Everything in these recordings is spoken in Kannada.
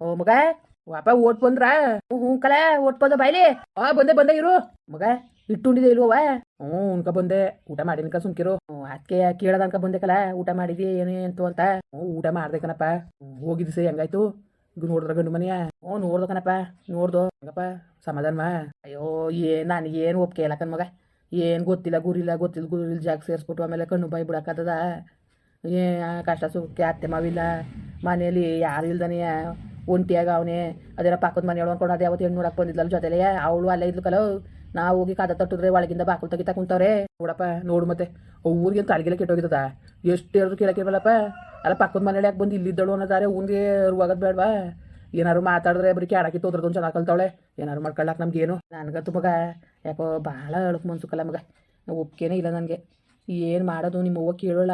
ಓ ಮಗ ವಾಪ ಓಟ್ ಬಂದ್ರ? ಹ್ಞೂ ಕಲ ಓಟ್ ಬಂದ ಬಾಯ್ಲಿ. ಆ, ಬಂದೆ ಬಂದೆ, ಇರು. ಮಗ, ಇಟ್ಟುಂಡಿದೆ ಇಲ್ವವ ಹ್ಞೂ ಉನ್ಕ ಬಂದೆ. ಊಟ ಮಾಡಿನ್ಕ ಸುಮ್ಕಿರು. ಅದಕ್ಕೆ ಕೇಳದನ್ಕ ಬಂದೆ ಕಲ. ಊಟ ಮಾಡಿದಿ, ಏನು, ಎಂತು ಅಂತ. ಹ್ಞೂ, ಊಟ ಮಾಡ್ದೆ ಕಣಪ್ಪ ಹೋಗಿದ್ದು ಸೇ, ಹೆಂಗಾಯ್ತು. ಇದು ನೋಡಿದ್ರ ಗಂಡು ಮನೆಯ? ಹ್ಞೂ, ನೋಡ್ದು ಕಣಪ್ಪ. ನೋಡ್ದು. ಹಂಗಪ್ಪ ಸಮಾಧಾನ ಅಯ್ಯೋ, ಏನ್ ನನಗೇನು ಒಪ್ಕೆ ಇಲ್ಲ ಮಗ? ಏನು ಗೊತ್ತಿಲ್ಲ, ಗುರಿಲ್ಲ ಗೊತ್ತಿಲ್ಲ ಗುರಿಲ್ಲ ಜಾಗ ಸೇರಿಸ್ಬಿಟ್ಟು ಆಮೇಲೆ ಕಣ್ಣು ಬಾಯಿ ಬಿಡಕ್ಕಾಗ್ತದ ಏ, ಕಷ್ಟ ಸುಖಕ್ಕೆ ಅತ್ತೆ ಮಾವಿಲ್ಲ. ಮನೇಲಿ ಯಾರು ಇಲ್ದಾನೆ ಒಂಟಿಯಾಗ ಅವನೇ ಅದೇನೋ ಪಾಕದ ಮನೆ ಅನ್ಕೊಂಡು ಅದೇ ಯಾವತ್ತು ಹೆಣ್ಣು ನೋಡಕ್ಕೆ ಬಂದಿದ್ಲಲ್ಲ ಜೊತೆಲೆ. ಅವಳು ಅಲ್ಲೇ ಇದ್ಲು ಕಲೋ ನಾವು ಹೋಗಿ ಕಾದ ತಟ್ಟಿದ್ರೆ ಒಳಗಿಂದ ಬಾಕಲು ತೆಗಿತಾ ಕುಂತವ್ರೆ. ನೋಡಪ್ಪ, ನೋಡು ಮತ್ತೆ. ಊರಿಗೆ ಕಾಲಿಗೆಲ್ಲ ಕೆಟ್ಟೋಗಿದ್ದದ. ಎಷ್ಟು ಹೇಳಿದ್ರು ಕೇಳಕ್ಕಿರಲ್ಲಪ್ಪ. ಅಲ್ಲ ಪಕ್ಕದ ಮನೇಲಿ ಯಾಕೆ ಬಂದು ಇಲ್ಲಿದ್ದಳು ಅನ್ನೋದಾರೆ ಊನ್ಗೆ ರುವಾಗದ್ ಬೇಡವಾ? ಏನಾರು ಮಾತಾಡಿದ್ರೆ ಬರೀ ಕ್ಯಾಡಾಕಿ ತೋದ್ರದೊಂದು ಚೆನ್ನಾಗಿ ಕಲ್ತಾವಳೆ. ಏನಾರು ಮಾಡ್ಕೊಳ್ಳಾಕ ನಮ್ಗೇನು ನನಗಂತೂ ಮಗ, ಯಾಕೋ ಭಾಳ ಅಳಕ್ ಮನ್ಸುಕಲ್ಲ ಮಗ. ಒಪ್ಪಿಗೆನೇ ಇಲ್ಲ ನನಗೆ. ಏನು ಮಾಡೋದು ನಿಮ್ಮ ಕೇಳೋಳ?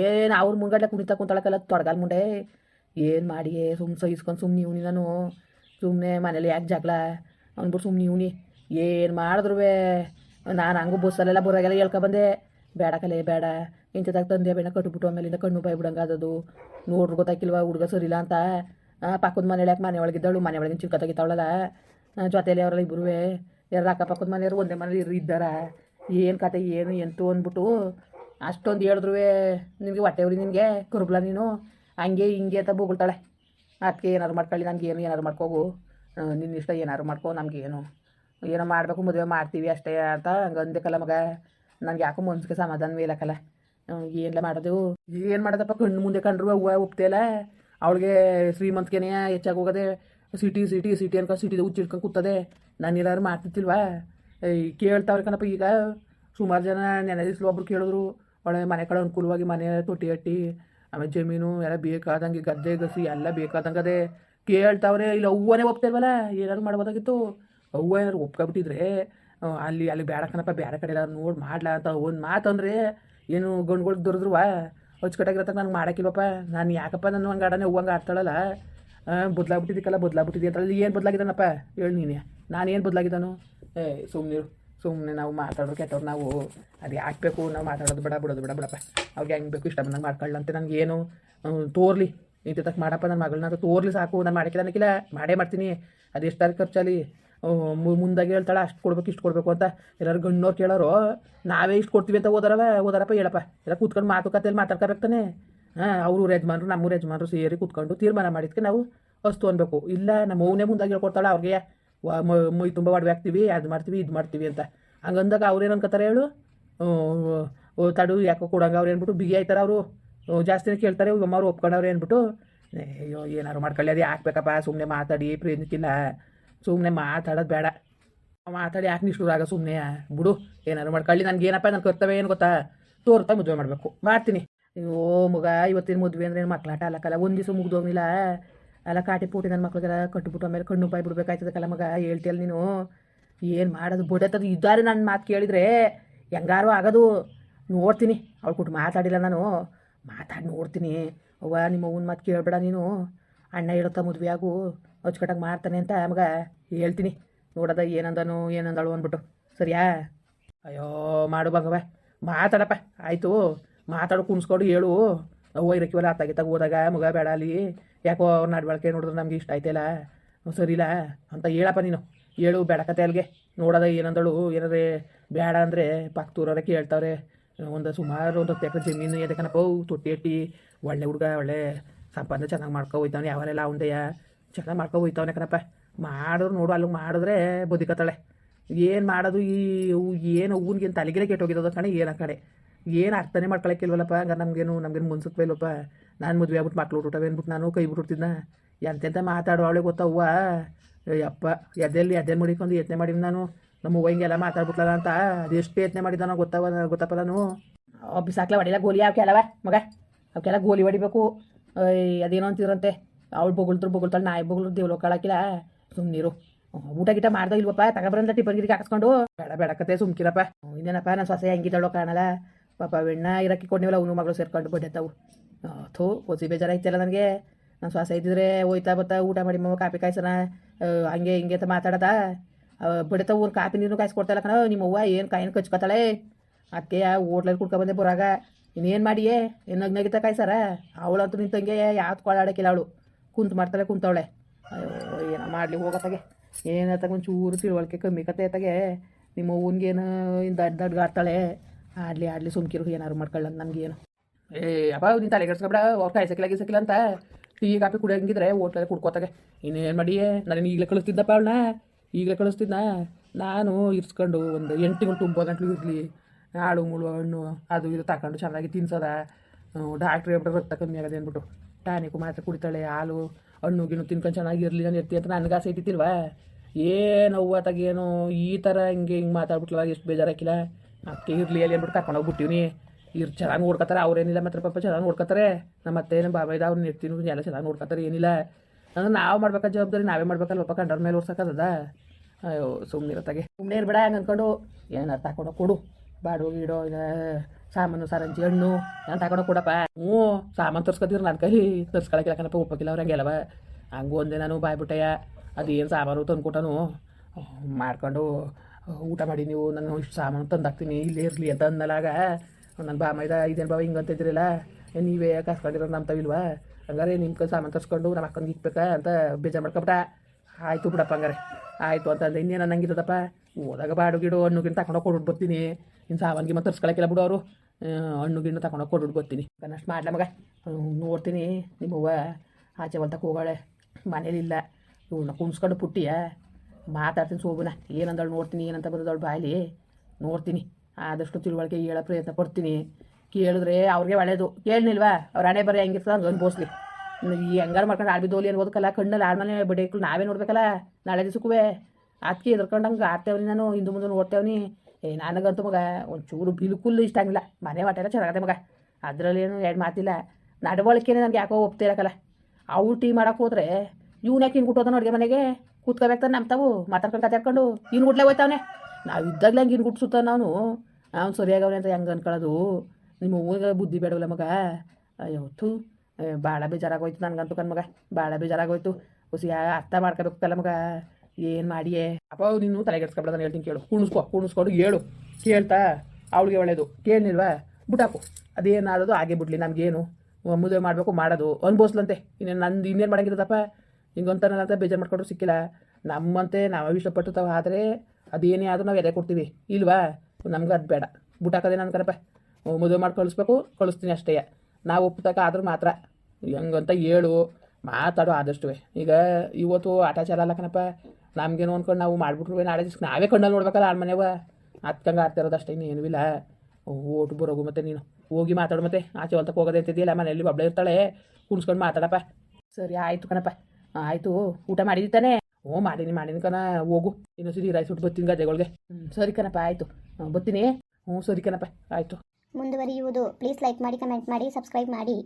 ಏನು ಅವ್ರ ಮುಂಗಡ್ಲೆ ಕುಣಿತಾ ಕುಂತಾಳಕಲ್ಲ ತೊಡಗಾಲ್ ಮುಂಡೆ ಏನು ಮಾಡಿಯೇ ಸುಮ್ಮನೆ ಸಹಿಸ್ಕೊಂಡು ಸುಮ್ಮನೆ ಇವನಿ ನಾನು ಸುಮ್ಮನೆ ಮನೇಲಿ ಯಾಕೆ ಜಗಳ? ಅಂದ್ಬಿಟ್ಟು ಸುಮ್ಮನೆ ಇವನಿ. ಏನು ಮಾಡಿದ್ರು ನಾನು ಹಂಗೂ ಬಸ್ಸಲ್ಲೆಲ್ಲ ಬರೋಗೆಲ್ಲ ಹೇಳ್ಕೊಬಂದೆ ಬೇಡ ಕಲೆ, ಬೇಡ. ಇಂಥದಾಗ ತಂದೆ ಬೇಡ ಕಟ್ಬಿಟ್ಟು ಆಮೇಲಿಂದ ಕಣ್ಣು ಬಾಯಿ ಬಿಡಂಗೆ ಆದದು ನೋಡ್ರು ಗೊತ್ತಾಕಿಲ್ವ ಹುಡುಗ ಸರಿಲ್ಲ ಅಂತ? ಪಕ್ಕದ ಮನೇಲಿ ಯಾಕೆ ಮನೆ ಒಳಗಿದ್ದಾಳು ಮನೆ ಒಳಗಿನ ಚಿಕ್ಕ ತೆಗಿತಾವಳಲ್ಲ ಜೊತೆಯಲ್ಲಿ ಅವರೆಲ್ಲ ಇಬ್ಬರು ಎರಡು ಅಕ್ಕಪಕ್ಕದ ಮನೆಯವರು ಒಂದೇ ಮನೇಲಿ ಇದ್ದಾರ? ಏನು ಕತೆ, ಏನು, ಎಂತು ಅಂದ್ಬಿಟ್ಟು ಅಷ್ಟೊಂದು ಹೇಳಿದ್ರು ನಿಮಗೆ ಹೊಟ್ಟೆ ನಿಮಗೆ ಕುರುಬ್ಲ ನೀನು? ಹಂಗೆ ಹಿಂಗೆ ಅಂತ ಬೊಗಳ್ತಾಳೆ. ಅದಕ್ಕೆ ಏನಾರು ಮಾಡ್ಕೊಳ್ಳಿ, ನನಗೆ ಏನು ಏನಾರು ಮಾಡ್ಕೋಗು. ನಿನ್ನ ಇಷ್ಟ ಏನಾರು ಮಾಡ್ಕೋ, ನಮ್ಗೆ ಏನು. ಮಾಡಬೇಕು, ಮದುವೆ ಮಾಡ್ತೀವಿ ಅಷ್ಟೇ ಅಂತ ಹಂಗೆ ಅಂದಕ್ಕಲ್ಲ ಮಗ. ನನಗೆ ಯಾಕೋ ಮನ್ಸಿಗೆ ಸಮಾಧಾನವೇ ಇಲ್ಲಕ್ಕಲ್ಲ ಏನೆಲ್ಲ ಮಾಡೋದು? ಏನು ಮಾಡೋದಪ್ಪ ಕಣ್ಣು ಮುಂದೆ ಕಂಡ್ರು ಹೂವು ಒಪ್ತಿಯಲ್ಲ ಅವಳಿಗೆ ಶ್ರೀಮಂತಿಗೆನೇ ಹೆಚ್ಚಾಗಿ ಹೋಗೋದೆ ಸಿಟಿ ಸಿಟಿ ಸಿಟಿ ಅನ್ಕೊಂಡು ಸಿಟಿದ ಹುಚ್ಚಿಡ್ಕೊಂಡು ಕೂತದೆ. ನಾನು ಏನಾದ್ರು ಮಾಡ್ತಿತ್ತಿಲ್ವಾ ಕೇಳ್ತಾವ್ರೆ ಕಣಪ್ಪ ಈಗ. ಸುಮಾರು ಜನ ನೆನೆ ದಿವ್ಸಲು ಒಬ್ರು ಕೇಳಿದ್ರು. ಒಳ್ಳೆ ಮನೆ ಕಡೆ ಅನುಕೂಲವಾಗಿ ಮನೆ ತೊಟ್ಟಿ ಹಟ್ಟಿ ಆಮೇಲೆ ಜಮೀನು ಎಲ್ಲ ಬೇಕಾದಂಗೆ ಗದ್ದೆ ಗಸಿ, ಎಲ್ಲ ಬೇಕಾದಂಗೆ ಅದೇ ಕೇಳ್ತಾವ್ರೆ, ಇಲ್ಲಿ ಅವ್ವನೇ ಒಪ್ತಿಲ್ವಲ್ಲ? ಏನಾದ್ರು ಮಾಡ್ಬೋದಾಗಿತ್ತು? ಅವ್ವ ಏನಾದ್ರು ಒಪ್ಕೊಬಿಟ್ಟಿದ್ರೆ ಅಲ್ಲಿ ಅಲ್ಲಿ ಬೇಡ ಕಣಪ್ಪ, ಬೇರೆ ಕಡೆ ಎಲ್ಲ ನೋಡಿ ಮಾಡ್ಲಾ ಅಂತ ಒಂದು ಮಾತಂದ್ರೆ ಏನು ಗಂಡುಗಳು ದೊರೆದ್ರುವ? ಅಚ್ಚುಕಟ್ಟಾಗಿರತ್ತ ನಂಗೆ ಮಾಡೋಕ್ಕಿಲ್ವಪ್ಪ? ನಾನು ಯಾಕಪ್ಪ ನಾನು ಹಂಗೆ ಆಡನೆ ಹೂವಂಗೆ ಆಡ್ತಾಳಲ್ಲ? ಬದಲಾಗ್ಬಿಟ್ಟಿದ್ದಕ್ಕಲ್ಲ ಬದಲಾಗ್ಬಿಟ್ಟಿದ್ದೆ ಅಂತ ಅಲ್ಲಿ ಏನು ಬದಲಾಗಿದ್ದಾನಪ್ಪ? ಹೇಳಿ ನೀನೇ. ನಾನು ಏನು ಬದಲಾಗಿದ್ದಾನು? ಏ ಸುಮ್ಮನೆ ಸುಮ್ಮನೆ ನಾವು ಮಾತಾಡೋರು ಕೆಟ್ಟವ್ರು ನಾವು ಅದು ಯಾಕಬೇಕು ನಾವು ಮಾತಾಡೋದು ಬಿಡ, ಬಿಡೋದು ಬೇಡ, ಬಿಡಪ್ಪ. ಅವ್ರಿಗೆ ಹೆಂಗೆ ಬೇಕು ಇಷ್ಟ ಬಂದಂಗೆ ಮಾಡ್ಕೊಳ್ಳಂತೆ ಏನು ತೋರ್ಲಿ. ಇಂಥದಕ್ಕೆ ಮಾಡಪ್ಪ ನನ್ನ ಮಗಳನ್ನ ಅದು ತೋರ್ಲಿ ಸಾಕು, ನಾನು ಮಾಡಕ್ಕೆ ನನಗಿಲ್ಲ, ಮಾಡೇ ಮಾಡ್ತೀನಿ. ಅದು ಎಷ್ಟಾರು ಖರ್ಚಲ್ಲಿ ಮುಂದಾಗಿ ಹೇಳ್ತಾಳೆ, ಅಷ್ಟು ಕೊಡ್ಬೇಕು, ಇಷ್ಟು ಕೊಡಬೇಕು ಅಂತ ಎಲ್ಲರೂ ಗಣ್ಣವ್ರು ಕೇಳೋರು, ನಾವೇ ಇಷ್ಟು ಕೊಡ್ತೀವಿ ಅಂತ ಓದಾರವ ಓದಾರಪ್ಪ ಹೇಳಪ್ಪ. ಎಲ್ಲ ಕೂತ್ಕೊಂಡು ಮಾತುಕತೆಯಲ್ಲಿ ಮಾತಾಡ್ಕೋಬೇಕು ತಾನೆ? ಹಾಂ, ಅವರು ಯಜಮಾನರು, ನಮ್ಮೂರು ಯಜಮಾನರು ಸೇರಿ ಕೂತ್ಕೊಂಡು ತೀರ್ಮಾನ ಮಾಡಿದ್ಕೆ ನಾವು ಅಸ್ತು ಅನ್ಬೇಕು. ಇಲ್ಲ, ನಮ್ಮ ಮೌನೇ ಮುಂದಾಗಿ ಹೇಳ್ಕೊಡ್ತಾಳೆ, ಅವ್ರಿಗೆ ಮ- ತುಂಬ ಒಡವೆ ಹಾಕ್ತೀವಿ, ಅದು ಮಾಡ್ತೀವಿ, ಇದು ಮಾಡ್ತೀವಿ ಅಂತ. ಹಂಗಂದಾಗ ಅವ್ರೇನು ಅನ್ಕೋತಾರೆ ಹೇಳು? ಓ ತಡು, ಯಾಕೋ ಕೊಡಂಗ ಅವ್ರು ಏನ್ಬಿಟ್ಟು ಬಿಗಿ ಆಯ್ತಾರೆ ಅವರು. ಜಾಸ್ತಿನೇ ಕೇಳ್ತಾರೆ ಅವ್ರು ಒಪ್ಕೊಂಡವ್ರು ಏನ್ಬಿಟ್ಟು. ಅಯ್ಯೋ, ಏನಾರು ಮಾಡ್ಕೊಳ್ಳಿ, ಅದು ಹಾಕ್ಬೇಕಪ್ಪ ಸುಮ್ಮನೆ ಮಾತಾಡಿ ಪ್ರೇಮಿಕ್ಕಿಲ್ಲ ಸುಮ್ಮನೆ ಮಾತಾಡೋದು ಬೇಡ. ಮಾತಾಡಿ ಯಾಕೆ ನಿಷ್ಠೂರ ಆಗ ಸುಮ್ಮನೆ ಬಿಡು, ಏನಾರು ಮಾಡ್ಕೊಳ್ಳಿ. ನನಗೆ ಏನಪ್ಪ ನನ್ನ ಕರ್ತವ್ಯ ಏನು ಗೊತ್ತಾ? ತೋರ್ತಾ ಮದುವೆ ಮಾಡಬೇಕು. ಮಾಡ್ತೀನಿ. ಅಯ್ಯೋ, ಮಗ, ಇವತ್ತಿನ ಮದುವೆ ಅಂದ್ರೆ ಏನು ಮಕ್ಳಾಟ ಅಲ್ಲಕ್ಕಲ್ಲ ಒಂದು ದಿವಸ ಮುಗ್ದೋಗ್ನಿಲ್ಲ. ಅಲ್ಲ ಕಾಟಿ ಪೂಟಿ ನನ್ನ ಮಕ್ಳಿಗೆಲ್ಲ ಕಟ್ಬಿಟ್ಟು ಆಮೇಲೆ ಕಣ್ಣು ಬಾಯಿ ಬಿಡ್ಬೇಕಾಯ್ತದಕ್ಕಲ್ಲ ಮಗ. ಹೇಳ್ತಿಯಲ್ಲ ನೀನು, ಏನು ಮಾಡೋದು? ಬುಡತ್ತದು ಇದ್ದಾರೆ ನನ್ನ ಮಾತು ಕೇಳಿದ್ರೆ ಹೆಂಗಾರು ಆಗೋದು? ನೋಡ್ತೀನಿ. ಅವ್ಳು ಕೊಟ್ಟು ಮಾತಾಡಿಲ್ಲ ನಾನು. ಮಾತಾಡಿ ನೋಡ್ತೀನಿ. ಅವ್ವ, ನಿಮ್ಮ ಅವ್ವನ ಮಾತು ಕೇಳಬೇಡ ನೀನು. ಅಣ್ಣ ಹೇಳುತ್ತಾ ಮದುವೆ ಆಗು. ಅಚ್ಚುಕಟ್ಟಾಗಿ ಮಾಡ್ತಾನೆ ಅಂತ ಮಗ ಹೇಳ್ತೀನಿ. ನೋಡದ ಏನಂದನು, ಏನಂದಳು ಅಂದ್ಬಿಟ್ಟು ಸರಿಯಾ? ಅಯ್ಯೋ, ಮಾಡು ಬಂಗವ ಮಾತಾಡಪ್ಪ. ಆಯಿತು. ಮಾತಾಡು, ಕುಣಿಸ್ಕೊಂಡು ಹೇಳು. ಅರ್ಥ ಅತ್ತಾಗಿತ್ತಾಗ ಹೋದಾಗ ಮಗ ಬೇಡ ಅಲ್ಲಿ. ಯಾಕೋ ಅವ್ರ ನಡ್ಬಳಕೆ ನೋಡಿದ್ರೆ ನಮ್ಗೆ ಇಷ್ಟ ಆಯ್ತಲ್ಲ ಸರಿಲ್ಲ ಅಂತ ಹೇಳಪ್ಪ ನೀನು. ಹೇಳು ಬೇಡಕತೆ ಅಲ್ಲಿಗೆ ನೋಡೋದ ಏನಂದಳು ಏನಾದ್ರೆ ಬೇಡ ಅಂದರೆ ಪಕ್ಕದೂರವ್ರೆ ಕೇಳ್ತಾವ್ರೆ ಒಂದು ಸುಮಾರು ಒಂದು ಹತ್ತು ಎಕರೆ ಜಮೀನು ಎದಕ್ಕನಪ್ಪ ತೊಟ್ಟಿ ಎಟ್ಟಿ, ಒಳ್ಳೆ ಹುಡುಗ, ಒಳ್ಳೆ ಸಂಪಾದನೆ ಚೆನ್ನಾಗಿ ಮಾಡ್ಕೊ ಹೋಯ್ತಾವನೆ, ಯಾವರೆಲ್ಲ ಅವಂದೆಯ ಚೆನ್ನಾಗಿ ಮಾಡ್ಕೊ ಹೋಯ್ತಾವನೆ ಕಣಪ್ಪ. ಮಾಡಿದ್ರು ನೋಡು ಅಲ್ಲಿಗೆ ಮಾಡಿದ್ರೆ ಬದುಕತ್ತಾಳೆ. ಏನು ಮಾಡೋದು ಈ ಏನು ಊರಿಗೆ ತಲೆಗಿಲೆ ಕೆಟ್ಟೋಗಿರೋದು ಕಣೆ, ಏನ ಕಡೆ ಏನು ಅರ್ಥನೇ ಮಾಡ್ಕೊಳಕ್ಕಿಲ್ವಲ್ಲಪ್ಪ? ಹಂಗಾರೆ ನಮಗೇನು ನಮಗೇನು ಮುನ್ಸಕ್ಕೆ ಇಲ್ಲಪ್ಪ? ನಾನು ಮದುವೆ ಆಗ್ಬಿಟ್ಟು ಮಕ್ಳು ಹುಟ್ಟುತ್ತವೆ ಅಂದ್ಬಿಟ್ಟು ನಾನು ಕೈ ಬಿಟ್ಟಿರ್ತಿದ್ನ ಎಂತೆಂತ ಮಾತಾಡೋ ಅವಳೆ ಗೊತ್ತವ್ವ ಅಯ್ಯಪ್ಪ ಎದೆಲ್ಲಿ ಎದೆ ಮಡಿಕೊಂಡು ಯತ್ನೆ ಮಾಡಿದ್ ನಾನು. ನಮ್ಮ ಅವ್ವ ಹಿಂಗೆಲ್ಲ ಮಾತಾಡ್ಬಿಟ್ಲಲ್ಲ ಅಂತ. ಅದೆಷ್ಟು ಯತ್ನೆ ಮಾಡಿದ್ದಾನೋ ಗೊತ್ತವ ಗೊತ್ತಪ್ಪ ನಾನು. ಸಾಕ್ಲ ಹೊಡಿಲ್ಲ, ಗೋಲಿ ಅವಕ್ಕೆಲ್ಲವ ಮಗ? ಅವಕ್ಕೆಲ್ಲ ಗೋಲಿ ಹೊಡಿಬೇಕು. ಅದೇನೋ ಅಂತಿದ್ರಂತೆ. ಅವಳು ಬೊಗಳ್ತರು ಬೊಗಳ್ತಾಳೆ, ನಾಯಿ ಬೊಗಳು ದೇವ್ಲೋ ಕಳಕಿಲ್ಲ ಸುಮ್ಮನಿರು ಊಟ ಗೀಟ ಮಾಡ್ದ ಇಲ್ವಪ್ಪ? ತಗೊಬರಂದ ಟಿಫನ್ ಗಿರಿಗೆ ಹಾಕಿಸ್ಕೊಂಡು. ಬೇಡ ಬೇಡಕತ್ತೆ ಸುಮ್ಕಿರಪ್ಪ. ಇನ್ನೇನಪ್ಪ? ನಾನು ಸೊಸೆ ಹೆಂಗಿದ್ದಾಳೋ ಕಾಣಲ್ಲ. ಪಾಪ ಬೆಣ್ಣ ಕೊಡ್ನಿವಲ್ಲ ಅವನು ಮಗಳು ಸೇರ್ಕೊಂಡು ಬಡ್ಡೆತ್ತವು ಥೋ ಹೊಸಿ ಬೇಜಾರಾಯ್ತಲ್ಲ ನನಗೆ. ನಾನು ಶ್ವಾಸ ಇದ್ದಿದ್ರೆ ಹೋಯ್ತಾ ಬರ್ತಾ ಊಟ ಮಾಡಿ ಮಮ್ಮ ಕಾಪಿ ಕಾಯ್ಸನ ಆ, ಹಂಗೆ ಹಿಂಗೆ ಅಂತ ಮಾತಾಡದ ಬಡಿತಾವ ಒಂದು ಕಾಪಿ ನೀರು ಕಾಯಿಸ್ಕೊಡ್ತಾಯಿಲ್ಲ ಕಣ ನಿಮ್ಮ ಅವ್ವ ಏನು ಕಾಯಿನ ಕಚ್ಕೊತಾಳೆ? ಅದಕ್ಕೆ ಓಟ್ಲಲ್ಲಿ ಕುಡ್ಕೊ ಬಂದೆ ಬರಾಗ. ಇನ್ನೇನು ಮಾಡಿಯೇ? ಏನು ನಗ್ನಗಿತ ಕಾಯ್ಸಾರ? ಅವಳಂತೂ ನಿಂತಂಗೆ ಯಾವ್ದು ಕೊಳಾಡಕ್ಕಿಲ್ಲ ಅವಳು. ಕುಂತು ಮಾಡ್ತಾಳೆ ಕುಂತವಳೆ. ಅಯ್ಯೋ ಏನೋ ಮಾಡಲಿ ಹೋಗತ್ತಾಗೆ. ಏನತ್ತಾಗ ಒಂಚೂರು ತಿಳುವಳಿಕೆ ಕಮ್ಮಿ ಕತೆ ಅತ್ತಾಗೆ. ನಿಮ್ಮ ಅವ್ವನ್ಗೇನು ದಡ್ಡ ಆಡ್ತಾಳೆ ಆಡಲಿ ಆಡಲಿ ಸುಮ್ಕಿರು ಏನಾರು ಮಾಡ್ಕೊಳ್ಳ ಏನು ಏ, ಅಪ್ಪ, ನೀನು ತಲೆ ಕೆಡ್ಸ್ಕೊಬೇಡ, ಅವ್ರು ಕಾಯ್ಸಕ್ಕಿಲ್ಲ ಗಿಸಕ್ಕಿಲ್ಲ ಅಂತ. ಟೀ, ಕಾಫಿ ಕುಡಿಯಂಗಿದ್ರೆ ಹೋಟ್ಲಲ್ಲಿ ಕುಡ್ಕೋತಾಗೆ. ಇನ್ನೇನು ಮಾಡಿಯೇ, ನಾನು ಈಗಲೇ ಕಳಿಸ್ತಿದ್ದಪ್ಪ ಅವಳನ್ನ. ಈಗಲೇ ಕಳಿಸ್ತಿದ್ನ. ನಾನು ಇರ್ಸ್ಕೊಂಡು ಒಂದು ಎಂಟು ಗಂಟೆ ತುಂಬ ಗಂಟ್ಲು ಇರಲಿ. ಹಾಳು ಮುಳು ಹಣ್ಣು, ಅದು ಇದು ತಗೊಂಡು ಚೆನ್ನಾಗಿ ತಿನ್ಸದ. ಡಾಕ್ಟ್ರ್ ಹೇಳ್ಬಿಟ್ಟು ರಕ್ತ ಕಮ್ಮಿ ಆಗದೆ ಅಂದ್ಬಿಟ್ಟು. ಟಾನಿಕು ಮಾತ್ರ ಕುಡಿತಾಳೆ, ಹಾಲು, ಹಣ್ಣು, ಗಿಣ್ಣು ತಿನ್ಕೊಂಡು ಚೆನ್ನಾಗಿರಲಿ, ನಾನು ಇರ್ತೀನಿ ಅಂತ ನನಗೆ ಆಸೆ ಇಟ್ಟಿಲ್ವಾ ಏನು ಅವ್ವತ್ತಾಗೇನು ಈ ಥರ ಹಿಂಗೆ ಹಿಂಗೆ ಮಾತಾಡ್ಬಿಟ್ಲಲ್ಲ ಎಷ್ಟು ಬೇಜಾರಾಕಿಲ್ಲ. ಅದಕ್ಕೆ ಇರಲಿ ಅಲ್ಲಿ ಅಂದ್ಬಿಟ್ಟು ಕರ್ಕೊಂಡು ಹೋಗ್ಬಿಟ್ಟಿವ್ನಿ ಇರ್ ಚೆನ್ನಾಗಿ ನೋಡ್ಕೊತಾರೆ ಅವ್ರೇನಿಲ್ಲ ಮಾತ್ರ ಪಾಪ ಚೆನ್ನಾಗಿ ನೋಡ್ಕೊತಾರೆ ನಮ್ಮ ಅತ್ತೆ ನಮ್ಮ ಬಾಬಾ ಇದ್ದ ಅವ್ರನ್ನ ಇರ್ತೀನಿ ಎಲ್ಲ ಚೆನ್ನಾಗಿ ನೋಡ್ಕೊತಾರೆ ಏನಿಲ್ಲ. ಅಂದ್ರೆ ನಾವು ಮಾಡ್ಬೇಕಾದ ಜವಾಬ್ದಾರಿ ನಾವೇ ಮಾಡ್ಬೇಕಲ್ಲ ಪಾಪ ಕಂಡ್ರ ಮೇಲೆ ಓಡ್ಸಕ್ಕದ ಅಯ್ಯೋ ಸುಮ್ಮನೆ ಇರತ್ತಾಗೆ. ಸುಮ್ಮನೆ ಇರ್ಬೇಡ ಹಂಗೆ ಅಂದ್ಕೊಂಡು ಏನಾರು ತಗೊಂಡು ಕೊಡು. ಬಾಡು ಗಿಡೋ ಸಾಮಾನು, ಸಾರಂಜಿ, ಹಣ್ಣು, ನಾನು ತಗೊಂಡು ಕೊಡಪ್ಪ. ಹ್ಞೂ, ಸಾಮಾನು ತರ್ಸ್ಕೊತೀರಿ ನನ್ನ ಕೈ ತರ್ಸ್ಕೊಳಕಿಲ್ಲ ಕಣಪ್ಪ ಒಪ್ಪಕ್ಕಿಲ್ಲ ಅವ್ರು ಹಂಗೆಲ್ಲವ. ಹಂಗೂ ಒಂದೇ ನಾನು ಬಾಯ್ಬಿಟ್ಟಯ್ಯ ಅದೇನು ಸಾಮಾನು ತಂದ್ಕೊಟ್ಟನು. ಮಾಡ್ಕೊಂಡು ಊಟ ಮಾಡಿ ನೀವು ನಾನು ಇಷ್ಟು ಸಾಮಾನು ತಂದಾಕ್ತೀನಿ, ಇಲ್ಲೇ ಇರಲಿ ಅಂತ ಅಂದಲಾಗ ನನ್ನ ಬಾ ಮೈದ, ಇದೇನು ಬಾವ ಹಿಂಗೆ ಅಂತಿದ್ರಲ್ಲ ನೀವೇ ಕಸ್ಕೊಂಡಿರೋ ನಮ್ಮ ತವಿಲ್ವಾ ಹಂಗಾರೆ ನಿಮ್ಮ ಕೈ ಸಾಮಾನು ತರ್ಸ್ಕೊಂಡು ನಮ್ಮ ಅಕ್ಕನಿಗೆ ಇಕ್ಬೇಕಾ ಅಂತ ಬೇಜಾರು ಮಾಡ್ಕೊಬಿಟ್ಟ. ಆಯಿತು ಬಿಡಪ್ಪ ಹಂಗಾರೆ. ಆಯಿತು ಅಂತಂದ್ರೆ ಇನ್ನೇನು ಅನ್ನಂಗಿದ್ದದಪ್ಪ ಹೋದಾಗ ಬಾಡು ಗಿಡು ಹಣ್ಣು ಗಿಡ ತಗೊಂಡೋಗಿ ಕೊಡ್ಬಿಟ್ಟು ಬರ್ತೀನಿ. ಇನ್ನು ಸಾಮಾನ್ಗೆ ಮತ್ತೆ ತರ್ಸ್ಕೊಳಕ್ಕಿಲ್ಲ ಬಿಡು ಅವರು. ಹಣ್ಣು ಗಿಣ್ಣು ತಗೊಂಡೋಗಿ ಕೊಡ್ಬಿಟ್ಟು ಬರ್ತೀನಿ. ಕನ್ನಷ್ಟು ಮಾಡ್ಲ ಮಗ? ನೋಡ್ತೀನಿ. ನಿಮ್ಮವ್ವ ಆಚೆ ಹೊಲ್ತಕ್ಕೆ ಹೋಗಾಳೆ. ಮನೇಲಿಲ್ಲ. ಇವ್ನ ಕುಣ್ಸ್ಕೊಂಡು ಪುಟ್ಟಿಯ? ಮಾತಾಡ್ತೀನಿ ಸೋಬುನ ಏನಂದಳು ನೋಡ್ತೀನಿ, ಏನಂತ ಬರೋದವಳು ಬಾಯಲ್ಲಿ. ನೋಡ್ತೀನಿ, ಆದಷ್ಟು ತಿಳುವಳಿಕೆ ಹೇಳೋ ಪ್ರಯತ್ನ ಪಡ್ತೀನಿ. ಕೇಳಿದ್ರೆ ಅವ್ರಿಗೆ ಒಳ್ಳೇದು. ಕೇಳಲಿಲ್ವಾ ಅವ್ರು ಹಣೆ ಬರೋ ಹೆಂಗಿರ್ತದೆ ಹಂಗೆ ಅನ್ಭವಿಸ್ಲಿ. ಈ ಹೆಂಗಾರು ಮಾಡ್ಕೊಂಡು ಆಡ್ಬಿದ್ದೋಲಿ ಅನ್ಬೋದಕ್ಕಲ್ಲ ಕಣ್ಣಲ್ಲಿ ಆಡ್ಮನೆ ಬಡಿಯಕ್ಳು ನಾವೇ ನೋಡ್ಬೇಕಲ್ಲ? ನಾಳೆ ದಿವಸಕ್ಕೂ ಅದಕ್ಕೆ ಎದ್ಕೊಂಡು ಹಂಗೆ ನಾನು, ಹಿಂದೆ ಮುಂದೆ ನೋಡ್ತೇವ್ನಿ. ಏ, ನನಗಂತೂ ಮಗ, ಒಂಚೂರು ಬಿಲ್ಕುಲ್ ಇಷ್ಟ ಆಗಿಲ್ಲ ಮನೆ ವಾಟ ಚೆನ್ನಾಗತ್ತೆ ಮಗ. ಅದರಲ್ಲಿ ಏನು ಎರಡು ಮಾತಿಲ್ಲ. ನಡವಳಿಕೆನೇ ನನಗೆ ಯಾಕೋ ಒಪ್ತಿರಕಲ್ಲ ಅವ್ರು ಟೀ ಮಾಡೋಕೆ ಹೋದ್ರೆ ಇವ್ನು ಯಾಕೆ ಹಿಂಗೆ ಗುಟ್ಟೋದನ ಅಡುಗೆ ಮನೆಗೆ? ಕೂತ್ಕೋಬೇಕು ನಮ್ಮ ತಾವು, ಮಾತಾಡ್ಕೊಂಡು ಕತಾಡ್ಕೊಂಡು ಇನ್ ಗುಡ್ಲೆ ಹೋಯ್ತಾವನೆ. ನಾವು ಇದ್ದಾಗಲೇ ಹಂಗೆ ಇನ್ ಗುಡ್ ಸುತ್ತ ನಾನು ಅವ್ನು ಸರಿಯಾಗವನೆ ಅಂತ ಹೆಂಗೆ ಅನ್ಕೊಳ್ಳೋದು ನಿಮ್ಮ ಊರಿಗೆ ಬುದ್ಧಿ ಬೇಡವಲ್ಲ ಮಗ? ಅಯ್ಯೋ, ಥೂ. ಭಾಳ ಬೇಜಾರಾಗೋಯ್ತು ನನಗಂತೂ ಕಣ್ ಮಗ. ಭಾಳ ಬೇಜಾರಾಗೋಯ್ತು. ಹುಸಿ ಅರ್ಥ ಮಾಡ್ಕೋಬೇಕಲ್ಲ ಮಗ. ಏನು ಮಾಡಿಯೇ? ಅಪ್ಪ ನೀನು ತಲೆಗೆಡ್ಸ್ಕೊಬೇಡ ನಾನು ಹೇಳ್ತೀನಿ ಕೇಳು. ಕುಣಿಸ್ಕೊ, ಕುಣಿಸ್ಕೊಂಡು, ಹೇಳು. ಕೇಳ್ತಾ? ಅವಳಿಗೆ ಒಳ್ಳೇದು. ಕೇಳಿಲ್ವಾ ಬಿಟ್ಟಾಕು. ಅದೇನಾದದು ಹಾಗೆ ಬಿಡ್ಲಿ. ನಮಗೇನು? ಮದುವೆ ಮಾಡಬೇಕು, ಮಾಡೋದು. ಅನ್ಭವಿಸ್ಲಂತೆ ಇನ್ನೇನು ನಂದು ಇನ್ನೇನು ಮಾಡಂಗಿದ್ದಪ್ಪ ಅಂತ ಬೇಜಾರು ಮಾಡ್ಕೊಂಡ್ರು ಸಿಕ್ಕಿಲ್ಲ. ನಮ್ಮಂತೆ ನಾವು ಇಷ್ಟಪಟ್ಟು ತಾವು ಆದರೆ ಅದೇನೇ ಆದರೂ ನಾವು ಎದೆ ಕೊಡ್ತೀವಿ. ಇಲ್ವಾ? ನಮ್ಗೆ ಅದು ಬೇಡ. ಬುಟ್ಟಾಕದೇನು ಅನ್ಕರಪ್ಪ ಮದುವೆ ಮಾಡಿ ಕಳಿಸ್ಬೇಕು, ಕಳಿಸ್ತೀನಿ ಅಷ್ಟೇ. ನಾವು ಒಪ್ಪತಕ್ಕ ಆದರೂ ಮಾತ್ರ. ಹೆಂಗಂತ ಹೇಳು. ಮಾತಾಡು ಆದಷ್ಟು ಈಗ ಇವತ್ತು ಆಟಾಚಾರ ಅಲ್ಲ ಕಣಪ್ಪ. ನಮಗೇನು ಅಂದ್ಕೊಂಡು ನಾವು ಮಾಡಿಬಿಟ್ರು ನಾಳೆ ನಾವೇ ಕಣ್ಣಲ್ಲಿ ನೋಡ್ಬೇಕಲ್ಲ ಆಡ್ ಮನೆಯವ ಹತ್ಕಂಗೆ ಆಡ್ತಿರೋದು ಅಷ್ಟೇ, ಇನ್ನೇನು ಇಲ್ಲ. ಓಟು ಬರೋಗು ಮತ್ತೆ ನೀನು. ಹೋಗಿ ಮಾತಾಡು ಮತ್ತೆ. ಆಚೆ ಹೊಲ್ತಕ್ಕೆ ಹೋಗೋದೇ ಅಂತಿದ್ದೀಯಲ್ಲ, ಮನೆಯಲ್ಲಿ ಒಬ್ಬಳೆ ಇರ್ತಾಳೆ. ಕುಣಿಸ್ಕೊಂಡು ಮಾತಾಡಪ್ಪ. ಸರಿ, ಆಯಿತು ಕಣಪ್ಪ. ಆಯಿತು, ಊಟ ಮಾಡಿದಿ ತಾನೆ? ಓ ಮಾಡೀನಿ ಮಾಡೀನಿ ಕಣ, ಹೋಗು. ಇನ್ನೊಂದ್ಸರಿ ರೈಸ್ ಊಟ ಬರ್ತೀನಿ ಗದ್ದೆಗಳಿಗೆ ಹ್ಞೂ ಸರಿ ಕಣಪ್ಪ, ಆಯಿತು. ಬರ್ತೀನಿ ಹ್ಞೂ, ಸರಿ ಕಣಪ್ಪ, ಆಯಿತು. ಮುಂದುವರಿಯುವುದು. ಪ್ಲೀಸ್ ಲೈಕ್ ಮಾಡಿ ಕಮೆಂಟ್ ಮಾಡಿ ಸಬ್ಸ್ಕ್ರೈಬ್ ಮಾಡಿ.